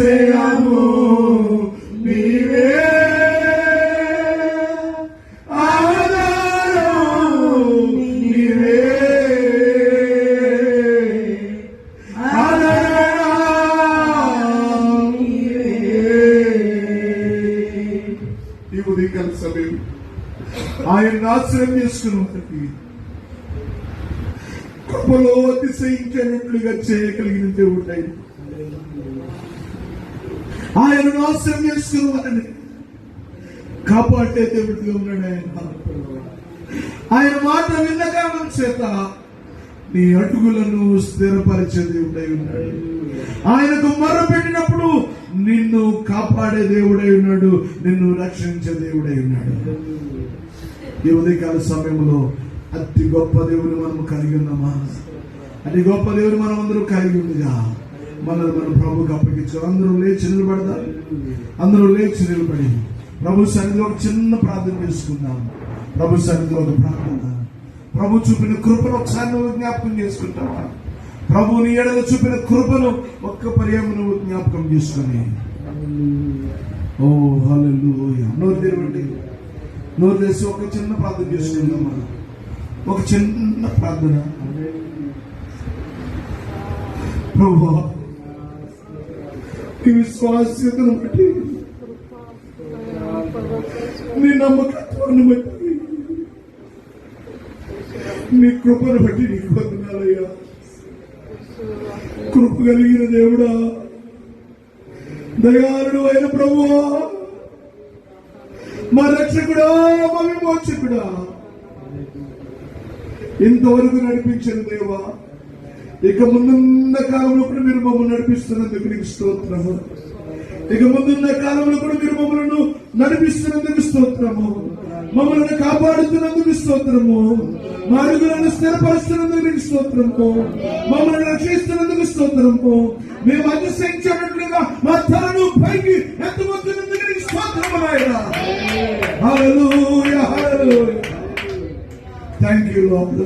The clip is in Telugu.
I'm ఆయన ఆశ్రయం చేసుకున్నప్పటికీ కృపలో అతిశయించినట్లుగా చేయగలిగిన దేవుడు. ఆయన ఆయనను ఆశ్రయం చేసుకున్న వారిని కాపాడే దేవుడిగా ఉన్నాడు ఆయన ఆయన మాట విన్న చేత నీ అటుగులను స్థిరపరిచే దేవుడై ఉన్నాడు. ఆయనకు మొరపెట్టినప్పుడు నిన్ను కాపాడే దేవుడై ఉన్నాడు నిన్ను రక్షించే దేవుడై ఉన్నాడు. ఈ ఉదయకాల సమయంలో అతి గొప్ప దేవుని మనం కలిగి ఉన్నామా? అతి గొప్ప దేవుని మనం అందరూ కలిగి ఉందిగా మనల్ని మనం ప్రభుకి అప్పగించారు అందరూ లేచి నిలబడతారు అందరూ లేచి నిలబడి. ప్రభు సన్నిధిలో ఒక చిన్న ప్రార్థన చేసుకుందాం. ప్రభు సన్నిధిలో ఒక ప్రార్థన. ప్రభు చూపిన కృపను ఒకసారి నువ్వు జ్ఞాపకం చేసుకుంటావా? ప్రభు నీ ఎడల చూపిన కృపను ఒక్క పర్యాయం నువ్వు జ్ఞాపకం చేసుకొని. ఓ హల్లెలూయా. నోరు తెరవండి. నోరు తెరిచి ఒక చిన్న ప్రార్థన చేసుకుందాం మనం. ఒక చిన్న ప్రార్థన. ప్రభు ఈ విశ్వాస్యతను బట్టి నీ నమ్మకత్వాన్ని బట్టి నీ కృపను బట్టి నీకు వందనాలయ్యా. కృప కలిగిన దేవుడా. దయాళుడు అయిన ప్రభువా. మా రక్షకుడా మా విమోచకుడా. ఇంతవరకు నడిపించిన దేవా ఇక ముందున్న కాలంలో కూడా మీరు మమ్మల్ని నడిపిస్తున్నందుకు నీకు స్తోత్రము. ఇక ముందున్న కాలంలో కూడా మీరు మమ్మల్ని నడిపిస్తున్నందుకు స్తోత్రము. మమ్మల్ని కాపాడుతున్నందుకు స్తోత్రము. మా అడుగులను స్థిరపరుస్తున్నందుకు నీకు స్తోత్రము. మమ్మల్ని రక్షిస్తున్నందుకు స్తోత్రము. మేము అతిశయించినట్లుగా మా తలను పైకి ఎత్తబోతున్నందుకు నీకు స్తోత్రము హల్లెలూయా థ్యాంక్ యూ లార్డ్